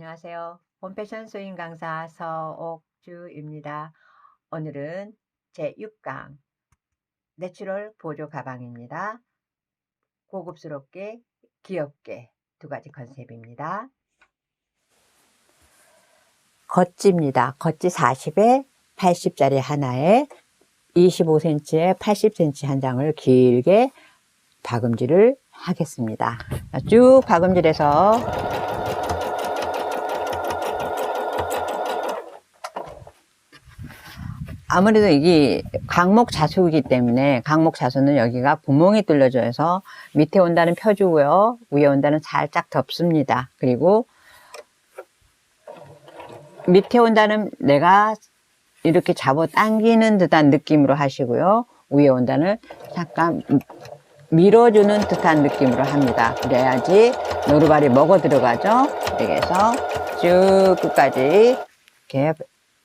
안녕하세요. 홈패션 스윙 강사 서옥주입니다. 오늘은 제6강 내추럴 보조 가방입니다. 고급스럽게 귀엽게 두 가지 컨셉입니다. 겉지입니다. 겉지 40에 80짜리 하나에 25cm에 80cm 한 장을 길게 박음질을 하겠습니다. 쭉 박음질해서 아무래도 이게 강목 자수이기 때문에 강목 자수는 여기가 구멍이 뚫려져 서 밑에 온다는 펴주고요. 위에 온다는 살짝 덮습니다. 그리고 밑에 온다는 내가 이렇게 잡아 당기는 듯한 느낌으로 하시고요. 위에 온다는 잠깐 밀어주는 듯한 느낌으로 합니다. 그래야지 노루발이 먹어 들어가죠. 해서 쭉 끝까지 이렇게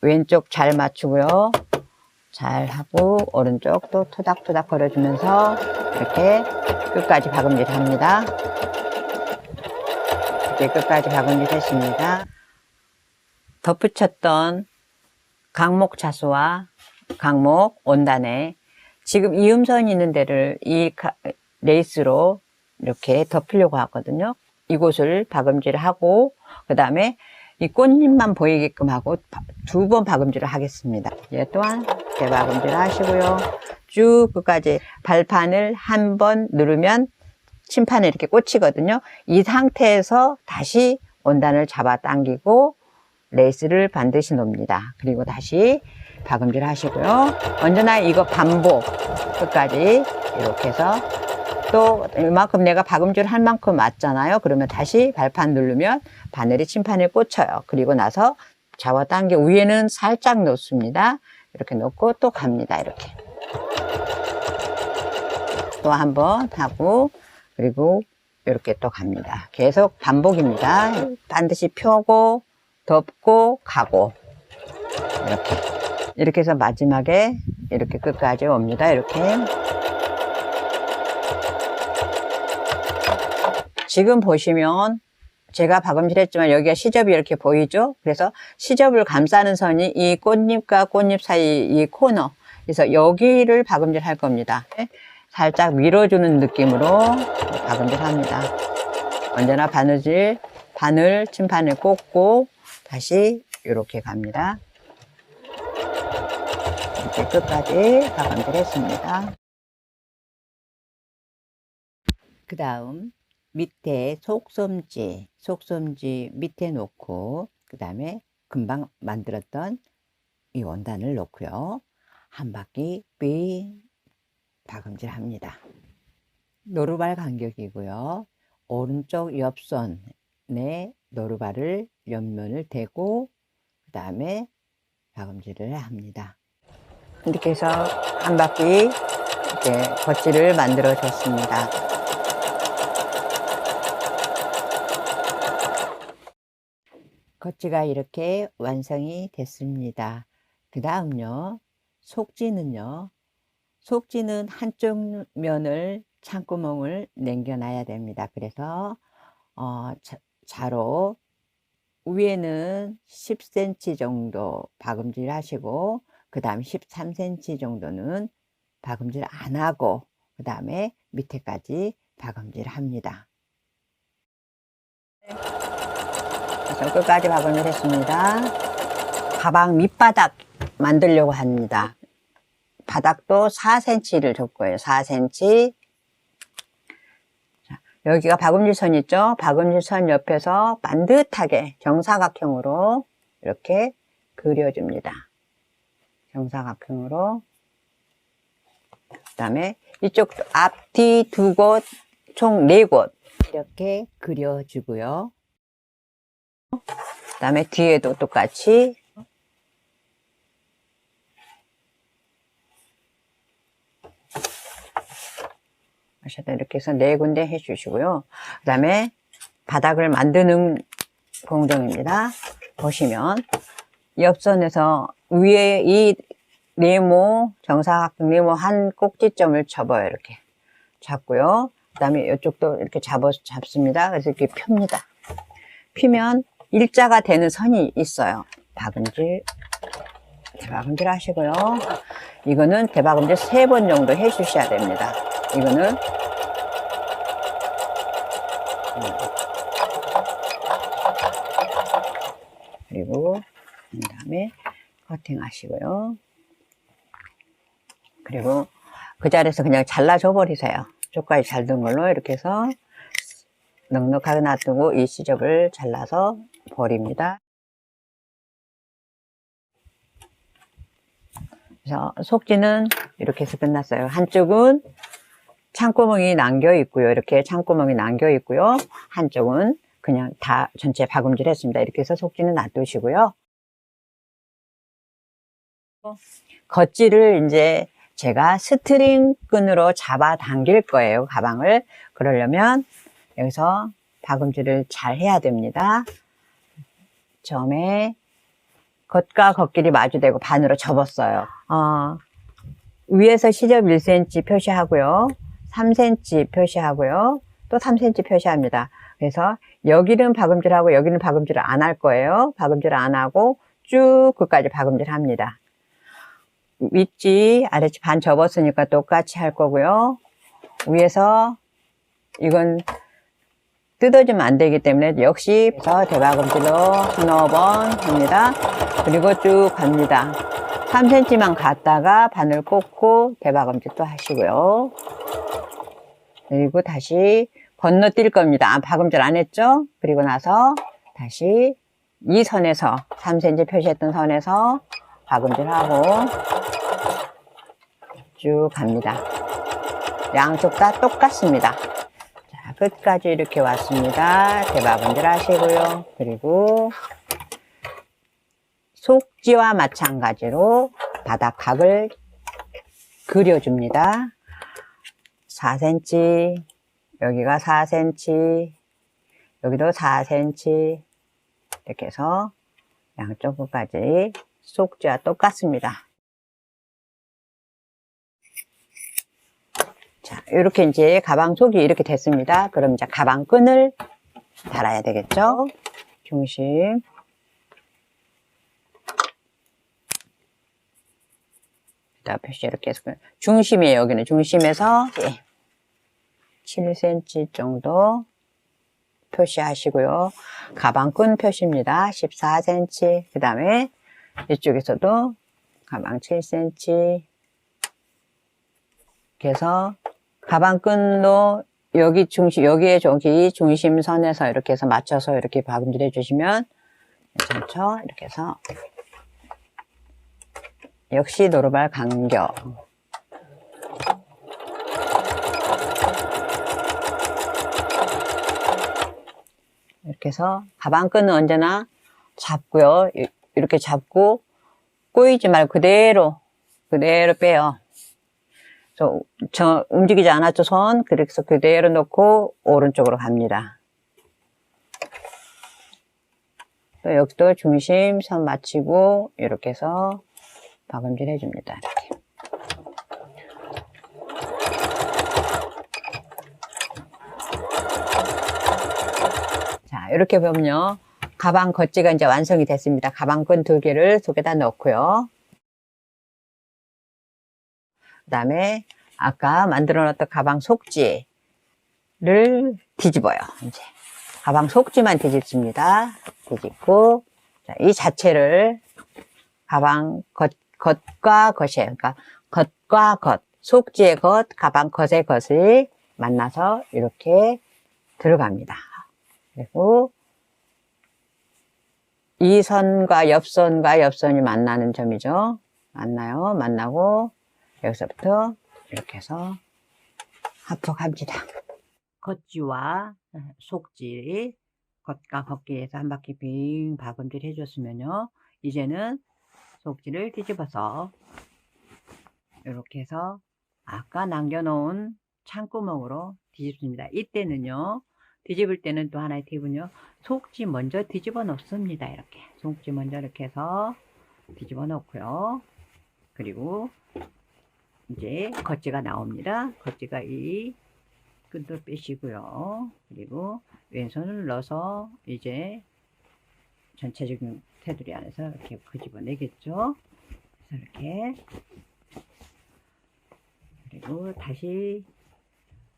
왼쪽 잘 맞추고요. 잘 하고 오른쪽도 토닥토닥 걸어주면서 이렇게 끝까지 박음질 합니다. 이렇게 끝까지 박음질 했습니다. 덧붙였던 강목 자수와 강목 원단에 지금 이음선이 있는 데를 이 레이스로 이렇게 덮으려고 하거든요. 이곳을 박음질을 하고 그 다음에 이 꽃잎만 보이게끔 하고 두 번 박음질을 하겠습니다. 예, 또한 대박음질 하시고요. 쭉 끝까지 발판을 한 번 누르면 침판에 이렇게 꽂히거든요. 이 상태에서 다시 원단을 잡아 당기고 레이스를 반드시 놓습니다. 그리고 다시 박음질 하시고요. 언제나 이거 반복 끝까지 이렇게 해서 또 이만큼 내가 박음질 할 만큼 맞잖아요. 그러면 다시 발판 누르면 바늘이 침판에 꽂혀요. 그리고 나서 잡아당겨 위에는 살짝 놓습니다. 이렇게 놓고 또 갑니다. 이렇게 또 한 번 하고 그리고 이렇게 또 갑니다. 계속 반복입니다. 반드시 펴고 덮고 가고 이렇게 이렇게 해서 마지막에 이렇게 끝까지 옵니다. 이렇게 지금 보시면 제가 박음질 했지만 여기가 시접이 이렇게 보이죠? 그래서 시접을 감싸는 선이 이 꽃잎과 꽃잎 사이 이 코너. 그래서 여기를 박음질 할 겁니다. 살짝 밀어주는 느낌으로 박음질 합니다. 언제나 바느질, 바늘 침판에 꽂고 다시 이렇게 갑니다. 이렇게 끝까지 박음질 했습니다. 그 다음 밑에 속섬지, 속섬지 밑에 놓고 그 다음에 금방 만들었던 이 원단을 놓고요. 한 바퀴 삥 박음질 합니다. 노루발 간격이고요. 오른쪽 옆선에 노루발을 옆면을 대고 그 다음에 박음질을 합니다. 이렇게 해서 한 바퀴 이렇게 겉질을 만들어 줬습니다. 겉지가 이렇게 완성이 됐습니다. 그 다음요, 속지는요, 속지는 한쪽 면을 창구멍을 남겨놔야 됩니다. 그래서, 어, 자, 자로 위에는 10cm 정도 박음질 하시고, 그 다음 13cm 정도는 박음질 안 하고, 그 다음에 밑에까지 박음질 합니다. 그래서 끝까지 박음질 했습니다. 가방 밑바닥 만들려고 합니다. 바닥도 4cm를 줄 거예요. 4cm. 자, 여기가 박음질선 있죠? 박음질선 옆에서 반듯하게 정사각형으로 이렇게 그려줍니다. 정사각형으로. 그 다음에 이쪽도 앞, 뒤 두 곳, 총 네 곳 이렇게 그려주고요. 그 다음에 뒤에도 똑같이 이렇게 해서 네 군데 해주시고요. 그 다음에 바닥을 만드는 공정입니다. 보시면 옆선에서 위에 이 네모 정사각형 네모 한 꼭지점을 접어요. 이렇게 잡고요. 그 다음에 이쪽도 이렇게 잡아 잡습니다. 그래서 이렇게 펴니다. 피면 일자가 되는 선이 있어요. 박음질, 대박음질 하시고요. 이거는 대박음질 세 번 정도 해주셔야 됩니다. 이거는 그리고 그 다음에 커팅 하시고요. 그리고 그 자리에서 그냥 잘라줘 버리세요. 쪽까지 잘든 걸로 이렇게 해서 넉넉하게 놔두고 이 시접을 잘라서 버립니다. 그래서 속지는 이렇게 해서 끝났어요. 한쪽은 창구멍이 남겨 있고요. 이렇게 창구멍이 남겨 있고요. 한쪽은 그냥 다 전체 박음질 했습니다. 이렇게 해서 속지는 놔두시고요. 겉질을 이제 제가 스트링 끈으로 잡아 당길 거예요. 가방을. 그러려면 여기서 박음질을 잘 해야 됩니다. 처음에 겉과 겉길이 마주대고 반으로 접었어요. 어, 위에서 시접 1cm 표시하고요. 3cm 표시하고요. 또 3cm 표시합니다. 그래서 여기는 박음질하고 여기는 박음질을 안 할 거예요. 박음질 안 하고 쭉 끝까지 박음질 합니다. 윗지, 아래지 반 접었으니까 똑같이 할 거고요. 위에서 이건 뜯어지면 안 되기 때문에 역시 대박음질로 서너 번 합니다. 그리고 쭉 갑니다. 3cm만 갔다가 바늘 꽂고 대박음질 또 하시고요. 그리고 다시 건너뛸 겁니다. 아, 박음질 안 했죠? 그리고 나서 다시 이 선에서 3cm 표시했던 선에서 박음질하고 쭉 갑니다. 양쪽 다 똑같습니다. 자, 끝까지 이렇게 왔습니다. 대박음질 하시고요. 그리고 속지와 마찬가지로 바닥각을 그려줍니다. 4cm, 여기가 4cm, 여기도 4cm, 이렇게 해서 양쪽 끝까지 속지와 똑같습니다. 이렇게 이제 가방 속이 이렇게 됐습니다. 그럼 이제 가방 끈을 달아야 되겠죠? 중심. 자, 표시 이렇게 해서 중심이에요. 여기는 중심에서 예. 7cm 정도 표시하시고요. 가방끈 표시입니다. 14cm. 그 다음에 이쪽에서도 가방 7cm. 그래서 가방끈도 여기 중심, 여기에 저기 중심선에서 이렇게 해서 맞춰서 이렇게 박음질 해주시면 괜찮죠? 이렇게 해서 역시 노루발 간격. 이렇게 해서 가방끈은 언제나 잡고요. 이- 이렇게 잡고 꼬이지 말고 그대로 그대로 빼요. 저, 저 움직이지 않았죠 손. 그래서 그대로 놓고 오른쪽으로 갑니다. 또 여기도 중심 선 맞추고 이렇게 해서 박음질 해줍니다. 이렇게. 자, 이렇게 보면요. 가방 겉지가 이제 완성이 됐습니다. 가방끈 두 개를 속에다 넣고요. 그 다음에 아까 만들어 놨던 가방 속지를 뒤집어요. 이제 가방 속지만 뒤집습니다. 뒤집고 자, 이 자체를 가방 겉, 겉과 겉이에요. 그러니까 겉과 겉, 속지의 겉, 가방 겉의 겉이 만나서 이렇게 들어갑니다. 그리고 이 선과 옆선과 옆선이 만나는 점이죠. 만나요. 만나고 여기서부터 이렇게 해서 합폭합니다. 겉지와 속지, 겉과 겉기에서 한 바퀴 빙 박음질 해줬으면요. 이제는 속지를 뒤집어서 이렇게 해서 아까 남겨놓은 창구멍으로 뒤집습니다. 이때는요. 뒤집을 때는 또 하나의 팁은요. 속지 먼저 뒤집어 놓습니다. 이렇게. 속지 먼저 이렇게 해서 뒤집어 놓고요. 그리고 이제 겉지가 나옵니다. 겉지가 이 끈도 빼시고요. 그리고 왼손을 넣어서 이제 전체적인 테두리 안에서 이렇게 끄집어내겠죠. 그래서 이렇게 그리고 다시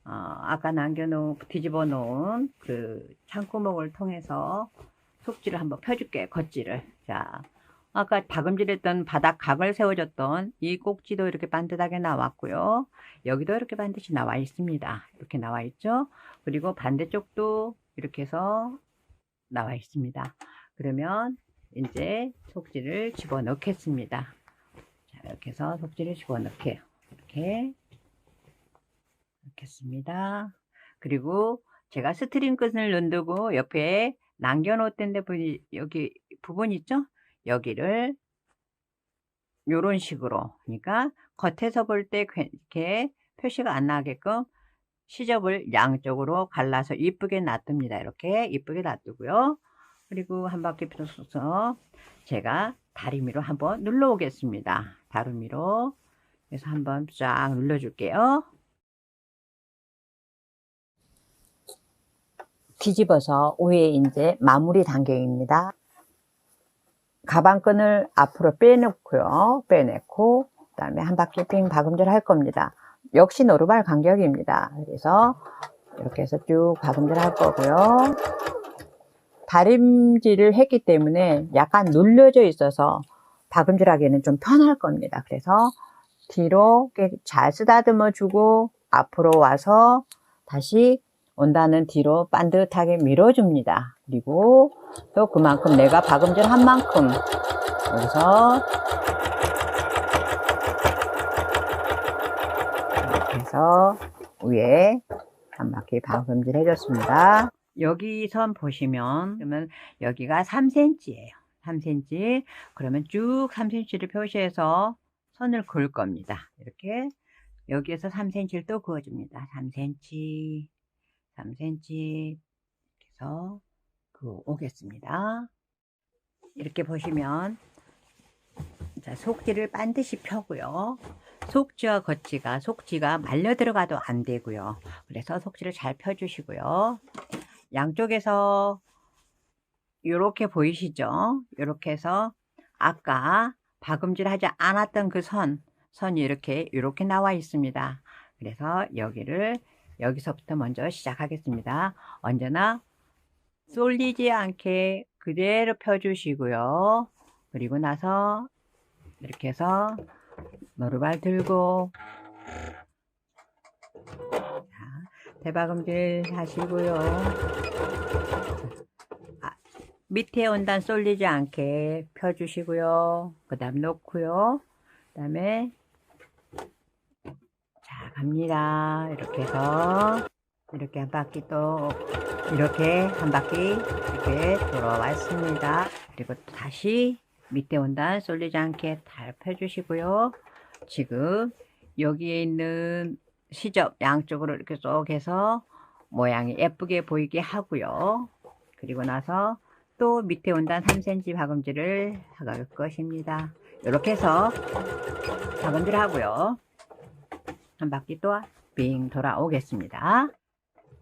어, 아까 남겨놓은 뒤집어 놓은 그 창구목을 통해서 속지를 한번 펴줄게요. 겉지를. 자, 아까 다금질했던 바닥 각을 세워줬던 이 꼭지도 이렇게 반듯하게 나왔고요. 여기도 이렇게 반드시 나와 있습니다. 이렇게 나와 있죠. 그리고 반대쪽도 이렇게 해서 나와 있습니다. 그러면 이제 속지를 집어 넣겠습니다. 자, 이렇게 해서 속지를 집어 넣게요. 이렇게 넣겠습니다. 그리고 제가 스트링 끝을 누르고 옆에 남겨놓던 데 부- 여기 부분 있죠? 여기를 요런 식으로 그러니까 겉에서 볼 때 이렇게 표시가 안 나게끔 시접을 양쪽으로 갈라서 이쁘게 놔둡니다. 이렇게 이쁘게 놔두고요. 그리고 한 바퀴 돌아서 제가 다리미로 한번 눌러 오겠습니다. 다리미로 그래서 한번 쫙 눌러 줄게요. 뒤집어서 위에 이제 마무리 단계입니다. 가방끈을 앞으로 빼놓고요. 빼내고 그다음에 한 바퀴 빙 박음질 할 겁니다. 역시 노루발 간격입니다. 그래서 이렇게 해서 쭉 박음질 할 거고요. 다림질을 했기 때문에 약간 눌려져 있어서 박음질하기에는 좀 편할 겁니다. 그래서 뒤로 잘 쓰다듬어 주고 앞으로 와서 다시 온다는 뒤로 반듯하게 밀어줍니다. 그리고 또 그만큼 내가 박음질 한 만큼 여기서 이렇게 해서 위에 한 바퀴 박음질 해줬습니다. 여기 선 보시면 그러면 여기가 3cm예요. 3cm 그러면 쭉 3cm를 표시해서 선을 그을 겁니다. 이렇게 여기에서 3cm를 또 그어줍니다. 3cm 3cm 해서 그 오겠습니다. 이렇게 보시면 자, 속지를 반드시 펴고요. 속지와 겉지가 속지가 말려 들어가도 안 되고요. 그래서 속지를 잘 펴주시고요. 양쪽에서 이렇게 보이시죠? 이렇게 해서 아까 박음질 하지 않았던 그 선, 선이 이렇게 이렇게 나와 있습니다. 그래서 여기를 여기서부터 먼저 시작하겠습니다. 언제나 쏠리지 않게 그대로 펴주시고요. 그리고 나서 이렇게 해서 노루발 들고 자, 대박음질 하시고요. 아, 밑에 온단 쏠리지 않게 펴주시고요. 그 다음 놓고요. 그 다음에 자 갑니다. 이렇게 해서 이렇게 한 바퀴 또 이렇게 한 바퀴 이렇게 돌아왔습니다. 그리고 또 다시 밑에 온단 쏠리지 않게 잘 펴주시고요. 지금 여기에 있는 시접 양쪽으로 이렇게 쏙 해서 모양이 예쁘게 보이게 하고요. 그리고 나서 또 밑에 온단 3cm 박음질을 하갈 것입니다. 이렇게 해서 박음질 하고요. 한 바퀴 또 빙 돌아오겠습니다.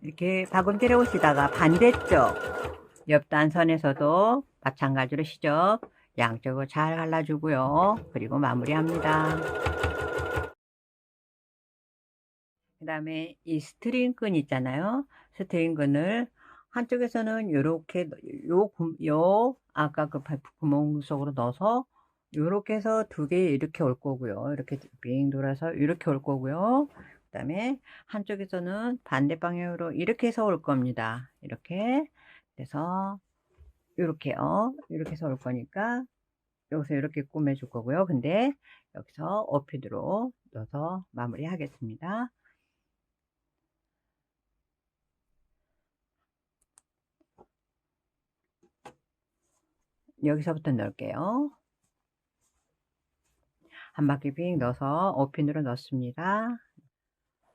이렇게 박음질해 오시다가 반대쪽 옆단선에서도 마찬가지로 시접 양쪽으로 잘 갈라주고요. 그리고 마무리합니다. 그 다음에 이 스트링 끈 있잖아요. 스트링 끈을 한쪽에서는 요렇게 요, 구- 요 아까 그 바- 구멍 속으로 넣어서 요렇게 해서 두 개 이렇게 올 거고요. 이렇게 빙 돌아서 이렇게 올 거고요. 그 다음에 한쪽에서는 반대 방향으로 이렇게 해서 올 겁니다. 이렇게 그래서 이렇게요. 이렇게 해서 올 거니까 여기서 이렇게 꾸며줄 거고요. 근데 여기서 오피드로 넣어서 마무리 하겠습니다. 여기서부터 넣을게요. 한 바퀴 빙 넣어서 오핀으로 넣습니다.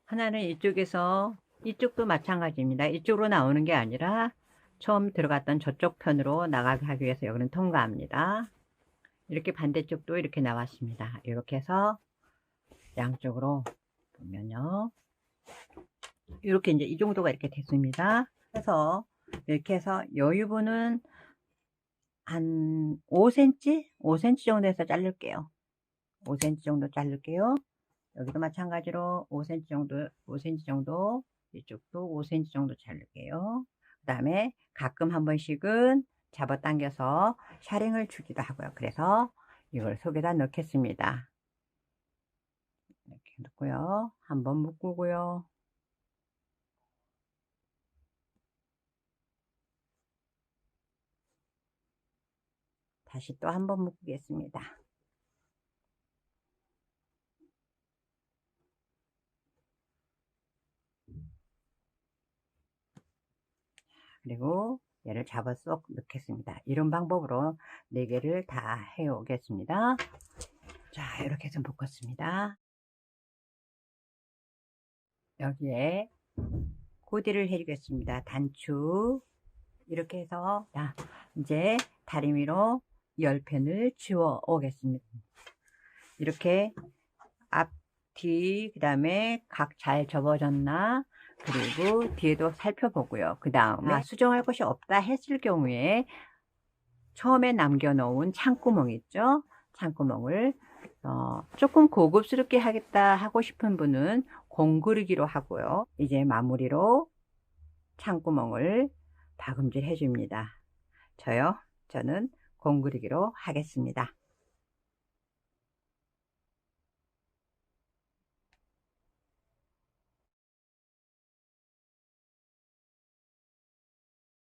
하나는 이쪽에서 이쪽도 마찬가지입니다. 이쪽으로 나오는 게 아니라 처음 들어갔던 저쪽 편으로 나가게 하기 위해서 여기는 통과합니다. 이렇게 반대쪽도 이렇게 나왔습니다. 이렇게 해서 양쪽으로 보면요. 이렇게 이제 이 정도가 이렇게 됐습니다. 그래서 이렇게 해서 여유분은 한 5cm? 5cm 정도에서 자를게요. 5cm 정도 자를게요. 여기도 마찬가지로 5cm 정도, 5cm 정도, 이쪽도 5cm 정도 자를게요. 그 다음에 가끔 한 번씩은 잡아당겨서 샤링을 주기도 하고요. 그래서 이걸 속에다 넣겠습니다. 이렇게 넣고요. 한번 묶고요. 다시 또 한번 묶겠습니다. 그리고 얘를 잡아 쏙 넣겠습니다. 이런 방법으로 4개를 다 해 오겠습니다. 자, 이렇게 해서 묶었습니다. 여기에 고디를 해주겠습니다. 단추 이렇게 해서 자, 이제 다리미로 열펜을 지워 오겠습니다. 이렇게 앞, 뒤, 그 다음에 각 잘 접어졌나 그리고 뒤에도 살펴보고요. 그 다음에 아, 수정할 것이 없다 했을 경우에 처음에 남겨놓은 창구멍 있죠? 창구멍을 어, 조금 고급스럽게 하겠다 하고 싶은 분은 공그르기로 하고요. 이제 마무리로 창구멍을 다금질 해줍니다. 저요? 저는 공그리기로 하겠습니다.